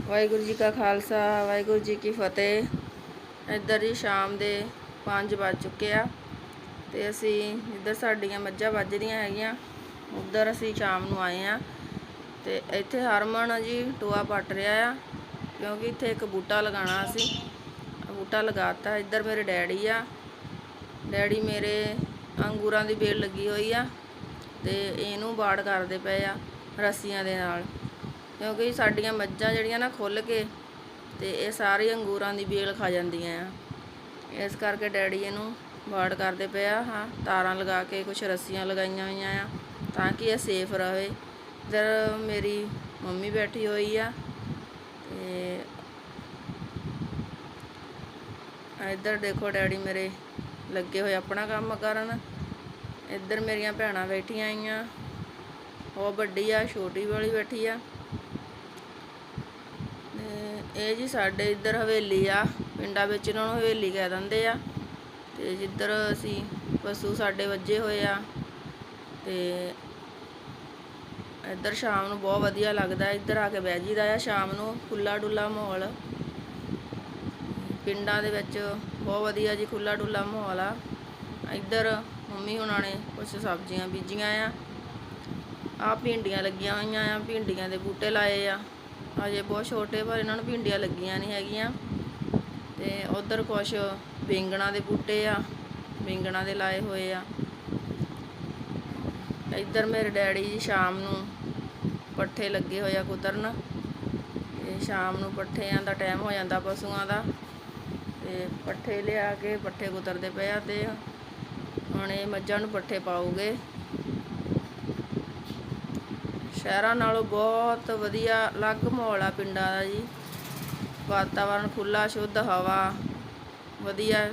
ਵਾਹਿਗੁਰੂ ਜੀ ਕਾ ਖਾਲਸਾ, ਵਾਹਿਗੁਰੂ ਜੀ ਕੀ ਫਤਿਹ। ਇੱਧਰ ਜੀ ਸ਼ਾਮ ਦੇ 5 ਵੱਜ ਚੁੱਕੇ ਆ ਤੇ ਅਸੀਂ ਇੱਧਰ ਸਾਡੀਆਂ ਮੱਝਾਂ ਵੱਜ ਰਹੀਆਂ ਹੈਗੀਆਂ, ਉੱਧਰ ਅਸੀਂ ਸ਼ਾਮ ਨੂੰ ਆਏ ਆ। ਤੇ ਇੱਥੇ ਹਰਮਨ ਜੀ ਟੋਆ ਪੱਟ ਰਿਹਾ ਆ, ਕਿਉਂਕਿ ਇੱਥੇ ਇੱਕ ਬੂਟਾ ਲਗਾਉਣਾ ਅਸੀਂ। ਬੂਟਾ ਲਗਾਤਾ, ਇੱਧਰ ਮੇਰੇ ਡੈਡੀ ਆ। ਡੈਡੀ ਮੇਰੇ ਅੰਗੂਰਾਂ ਦੀ ਬੇਲ ਲੱਗੀ ਹੋਈ ਆ ਤੇ ਇਹਨੂੰ ਬਾੜ ਕਰਦੇ ਪਏ ਆ ਰੱਸੀਆਂ ਦੇ ਨਾਲ। ਕਿਉਂਕਿ ਸਾਡੀਆਂ ਮੱਝਾਂ ਜਿਹੜੀਆਂ ਨਾ ਖੁੱਲ ਕੇ ਤੇ ਇਹ ਸਾਰੇ ਅੰਗੂਰਾਂ ਦੀ ਬੇਲ ਖਾ ਜਾਂਦੀਆਂ ਆ। ਇਸ ਕਰਕੇ ਡੈਡੀ ਇਹਨੂੰ ਬਾੜ ਕਰਦੇ ਪਿਆ ਹਾਂ, ਤਾਰਾਂ ਲਗਾ ਕੇ ਕੁਝ ਰੱਸੀਆਂ ਲਗਾਈਆਂ ਹੋਈਆਂ ਆ ਤਾਂ ਕਿ ਇਹ ਸੇਫ ਰਹੇ। ਇੱਧਰ ਮੇਰੀ ਮੰਮੀ ਬੈਠੀ ਹੋਈ ਆ ਤੇ ਇੱਧਰ ਦੇਖੋ ਡੈਡੀ ਮੇਰੇ ਲੱਗੇ ਹੋਏ ਆਪਣਾ ਕੰਮ ਕਰਨ। ਇੱਧਰ ਮੇਰੀਆਂ ਭੈਣਾਂ ਬੈਠੀਆਂ ਆਈਆਂ। ਉਹ ਵੱਡੀ ਆ, ਛੋਟੀ ਵਾਲੀ ਬੈਠੀ ਆ। ਇਹ ਜੀ ਸਾਡੇ ਇੱਧਰ ਹਵੇਲੀ ਆ, ਪਿੰਡਾਂ ਵਿੱਚ ਇਹਨਾਂ ਨੂੰ ਹਵੇਲੀ ਕਹਿ ਦਿੰਦੇ ਆ। ਤੇ ਜਿੱਧਰ ਅਸੀਂ ਪਸ਼ੂ ਸਾਡੇ ਵੱਜੇ ਹੋਏ ਆ, ਤੇ ਇੱਧਰ ਸ਼ਾਮ ਨੂੰ ਬਹੁਤ ਵਧੀਆ ਲੱਗਦਾ, ਇੱਧਰ ਆ ਕੇ ਬਹਿ ਜੀਦਾ ਆ ਸ਼ਾਮ ਨੂੰ ਖੁੱਲਾ ਡੁੱਲਾ ਮਾਹੌਲ। ਪਿੰਡਾਂ ਦੇ ਵਿੱਚ ਬਹੁਤ ਵਧੀਆ ਜੀ ਖੁੱਲਾ ਡੁੱਲਾ ਮਾਹੌਲ ਆ। ਇੱਧਰ ਮੰਮੀ ਹੁਣਾਂ ਨੇ ਕੁਝ ਸਬਜ਼ੀਆਂ ਬੀਜੀਆਂ ਆ। ਆ ਭਿੰਡੀਆਂ ਲੱਗੀਆਂ ਹੋਈਆਂ ਆ, ਭਿੰਡੀਆਂ ਦੇ ਬੂਟੇ ਲਾਏ ਆ। ਅਜੇ ਬਹੁਤ ਛੋਟੇ ਪਰ ਇਹਨਾਂ ਨੂੰ ਭਿੰਡੀਆਂ ਲੱਗੀਆਂ ਨਹੀਂ ਹੈਗੀਆਂ। ਤੇ ਉਧਰ ਕੁਝ ਬੈਂਗਣਾ ਦੇ ਬੂਟੇ ਆ, ਬੈਂਗਣਾ ਦੇ ਲਾਏ ਹੋਏ ਆ। ਇੱਧਰ ਮੇਰੇ ਡੈਡੀ ਜੀ ਸ਼ਾਮ ਨੂੰ ਪੱਠੇ ਲੱਗੇ ਹੋਏ ਆ ਕੁਤਰਨ। ਤੇ ਸ਼ਾਮ ਨੂੰ ਪੱਠਿਆਂ ਦਾ ਟਾਈਮ ਹੋ ਜਾਂਦਾ ਪਸ਼ੂਆਂ ਦਾ। ਤੇ ਪੱਠੇ ਲਿਆ ਕੇ ਪੱਠੇ ਕੁਤਰਦੇ ਪਏ ਆ ਤੇ ਹੁਣ ਇਹ ਮੱਝਾਂ ਨੂੰ ਪੱਠੇ ਪਾਉਗੇ। ਸ਼ਹਿਰਾਂ ਨਾਲੋਂ ਬਹੁਤ ਵਧੀਆ ਅਲੱਗ ਮਾਹੌਲ ਆ ਪਿੰਡਾਂ ਦਾ ਜੀ। ਵਾਤਾਵਰਨ ਖੁੱਲਾ ਸ਼ੁੱਧ ਹਵਾ, ਵਧੀਆ।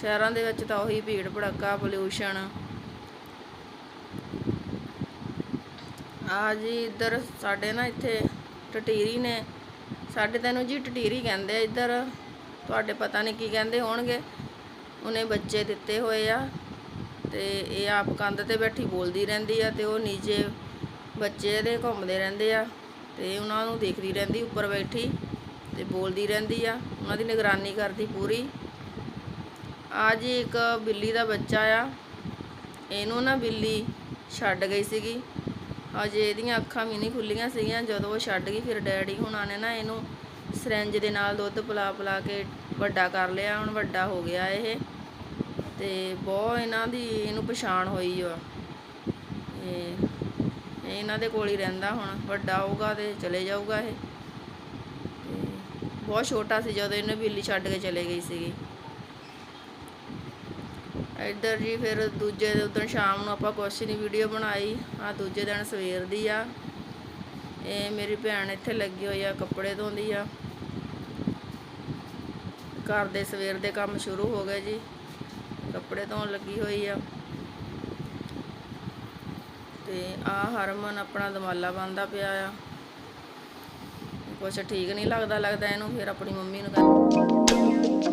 ਸ਼ਹਿਰਾਂ ਦੇ ਵਿੱਚ ਤਾਂ ਉਹੀ ਭੀੜ ਭੜੱਕਾ ਪੋਲਿਊਸ਼ਨ ਆ ਜੀ ਇੱਧਰ ਸਾਡੇ ਨਾ ਇੱਥੇ ਟਟੀਰੀ ਨੇ, ਸਾਡੇ ਤੈਨੂੰ ਜੀ ਟਟੀਰੀ ਕਹਿੰਦੇ ਆ ਇੱਧਰ। ਤੁਹਾਡੇ ਪਤਾ ਨਹੀਂ ਕੀ ਕਹਿੰਦੇ ਹੋਣਗੇ। ਉਹਨੇ ਬੱਚੇ ਦਿੱਤੇ ਹੋਏ ਆ ਤੇ ਇਹ ਆਪ ਕੰਧ ਤੇ ਬੈਠੀ ਬੋਲਦੀ ਰਹਿੰਦੀ ਆ ਤੇ ਉਹ ਨੀਚੇ ਬੱਚੇ ਇਹਦੇ ਘੁੰਮਦੇ ਰਹਿੰਦੇ ਆ ਤੇ ਉਹਨਾਂ ਨੂੰ ਦੇਖਦੀ ਰਹਿੰਦੀ, ਉੱਪਰ ਬੈਠੀ ਤੇ ਬੋਲਦੀ ਰਹਿੰਦੀ ਆ। ਉਹਨਾਂ ਦੀ ਨਿਗਰਾਨੀ ਕਰਦੀ ਪੂਰੀ। ਆ ਜੀ ਇੱਕ ਬਿੱਲੀ ਦਾ ਬੱਚਾ ਆ। ਇਹਨੂੰ ਨਾ ਬਿੱਲੀ ਛੱਡ ਗਈ ਸੀਗੀ। ਅਜੇ ਇਹਦੀਆਂ ਅੱਖਾਂ ਵੀ ਨਹੀਂ ਖੁੱਲੀਆਂ ਸੀਗੀਆਂ। ਜਦੋਂ ਉਹ ਛੱਡ ਗਈ, ਫਿਰ ਡੈਡੀ ਹੁਣਾਂ ਨੇ ਨਾ ਇਹਨੂੰ ਸਿਰੰਜ ਦੇ ਨਾਲ ਦੁੱਧ ਪਿਲਾ ਪਿਲਾ ਕੇ ਵੱਡਾ ਕਰ ਲਿਆ। ਹੁਣ ਵੱਡਾ ਹੋ ਗਿਆ ਇਹ ਤੇ ਬਹੁਤ ਇਹਨਾਂ ਦੀ ਇਹਨੂੰ ਪਛਾਣ ਹੋਈ ਆ। ਇਹ ਇਹਨਾਂ ਦੇ ਕੋਲ ਹੀ ਰਹਿੰਦਾ ਹੁਣ, ਵੱਡਾ ਹੋਊਗਾ ਤੇ ਚਲੇ ਜਾਊਗਾ ਇਹ। ਬਹੁਤ ਛੋਟਾ ਸੀ ਜਦੋਂ ਇਹਨੂੰ ਬਿੱਲੀ ਛੱਡ ਕੇ ਚਲੇ ਗਈ ਸੀਗੀ। ਇੱਧਰ ਜੀ ਫਿਰ ਦੂਜੇ ਉਦੋਂ ਸ਼ਾਮ ਨੂੰ ਆਪਾਂ ਕੁਛ ਨਹੀਂ ਵੀਡੀਓ ਬਣਾਈ ਆ ਦੂਜੇ ਦਿਨ ਸਵੇਰ ਦੀ ਆ। ਇਹ ਮੇਰੀ ਭੈਣ ਇੱਥੇ ਲੱਗੀ ਹੋਈ ਆ, ਕੱਪੜੇ ਧੋਂਦੀ ਆ। ਘਰ ਦੇ ਸਵੇਰ ਦੇ ਕੰਮ ਸ਼ੁਰੂ ਹੋ ਗਏ ਜੀ। ਕੱਪੜੇ ਧੋਣ ਲੱਗੀ ਹੋਈ ਆ। ਤੇ ਆ ਹਰਮਨ ਆਪਣਾ ਦਮਾਲਾ ਬੰਦਾ ਪਿਆ ਆ। ਕੁਛ ਠੀਕ ਨਹੀਂ ਲੱਗਦਾ ਲੱਗਦਾ ਇਹਨੂੰ ਫਿਰ ਆਪਣੀ ਮੰਮੀ ਨੂੰ ਕਹਿੰਦਾ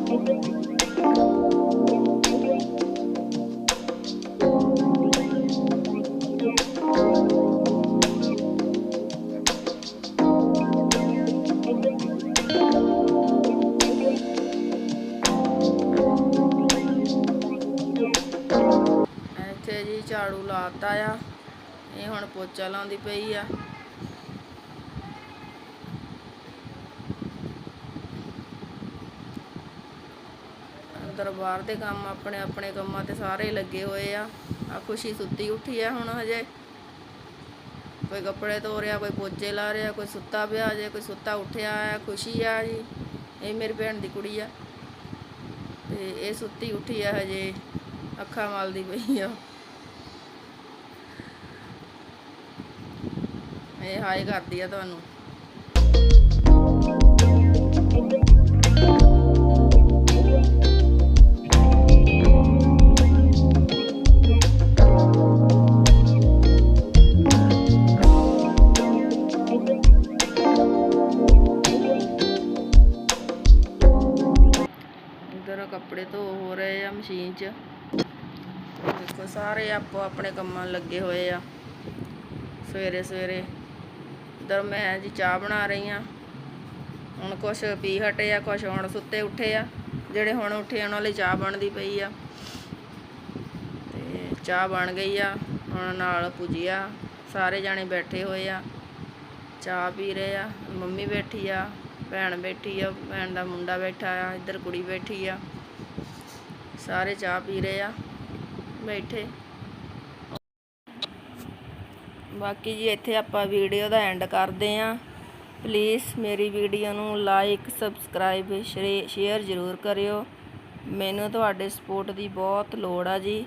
ਇੱਥੇ ਜੀ ਝਾੜੂ ਲਾਤਾ ਆ। ਇਹ ਹੁਣ ਪੋਚਾ ਲਾਉਂਦੀ ਪਈ ਆ। ਅੰਦਰ ਬਾਹਰ ਦੇ ਕੰਮ ਆਪਣੇ ਆਪਣੇ ਕੰਮਾਂ ਤੇ ਸਾਰੇ ਲੱਗੇ ਹੋਏ ਆ। ਆ ਖੁਸ਼ੀ ਸੁੱਤੀ ਉੱਠੀ ਆ ਹੁਣ ਹਜੇ। ਕੋਈ ਕੱਪੜੇ ਧੋ ਰਿਹਾ ਕੋਈ ਪੋਚੇ ਲਾ ਰਿਹਾ, ਕੋਈ ਸੁੱਤਾ ਪਿਆ ਜੇ, ਕੋਈ ਸੁੱਤਾ ਉੱਠਿਆ ਆ, ਖੁਸ਼ੀ ਆ ਜੀ। ਇਹ ਮੇਰੀ ਭੈਣ ਦੀ ਕੁੜੀ ਆ। ਤੇ ਇਹ ਸੁੱਤੀ ਉੱਠੀ ਆ ਹਜੇ। ਅੱਖਾਂ ਮਲਦੀ ਪਈ ਆ। ਇਹ ਹਾਈ ਕਰਦੀ ਆ ਤੁਹਾਨੂੰ। ਇਧਰ ਕੱਪੜੇ ਧੋ ਹੋ ਰਹੇ ਆ ਮਸ਼ੀਨ 'ਚ। ਦੇਖੋ, ਸਾਰੇ ਆਪੋ ਆਪਣੇ ਕੰਮਾਂ ਲੱਗੇ ਹੋਏ ਆ। ਸਵੇਰੇ ਸਵੇਰੇ ਇਧਰ ਮੈਂ ਜੀ ਚਾਹ ਬਣਾ ਰਹੀ ਆ ਹੁਣ ਕੁਛ ਪੀ ਹਟੇ ਆ, ਕੁਛ ਹੁਣ ਸੁੱਤੇ ਉੱਠੇ ਆ, ਜਿਹੜੇ ਹੁਣ ਉੱਠੇ ਉਹਨਾਂ ਲਈ ਚਾਹ ਬਣਦੀ ਪਈ ਆ। ਤੇ ਚਾਹ ਬਣ ਗਈ ਆ, ਹੁਣ ਨਾਲ ਭੁਜੀਆ ਸਾਰੇ ਜਾਣੇ ਬੈਠੇ ਹੋਏ ਆ। ਚਾਹ ਪੀ ਰਹੇ ਆ, ਮੰਮੀ ਬੈਠੀ ਆ, ਭੈਣ ਬੈਠੀ ਆ, ਭੈਣ ਦਾ ਮੁੰਡਾ ਬੈਠਾ ਆ, ਇੱਧਰ ਕੁੜੀ ਬੈਠੀ ਆ। ਸਾਰੇ ਚਾਹ ਪੀ ਰਹੇ ਆ, ਬੈਠੇ। ਬਾਕੀ ਜੀ ਇੱਥੇ ਆਪਾਂ ਵੀਡੀਓ ਦਾ ਐਂਡ ਕਰਦੇ ਆਂ ਪਲੀਜ਼ ਮੇਰੀ ਵੀਡੀਓ ਨੂੰ ਲਾਈਕ ਸਬਸਕ੍ਰਾਈਬ ਸ਼ੇਅਰ ਜ਼ਰੂਰ ਕਰਿਓ। ਮੈਨੂੰ ਤੁਹਾਡੇ ਸਪੋਰਟ ਦੀ ਬਹੁਤ ਲੋੜ ਆ ਜੀ।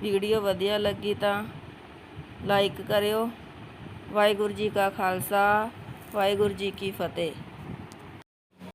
ਵੀਡੀਓ ਵਧੀਆ ਲੱਗੀ ਤਾਂ ਲਾਈਕ ਕਰਿਓ। ਵਾਹਿਗੁਰੂ ਜੀ ਕਾ ਖਾਲਸਾ, ਵਾਹਿਗੁਰੂ ਜੀ ਕੀ ਫਤਿਹ।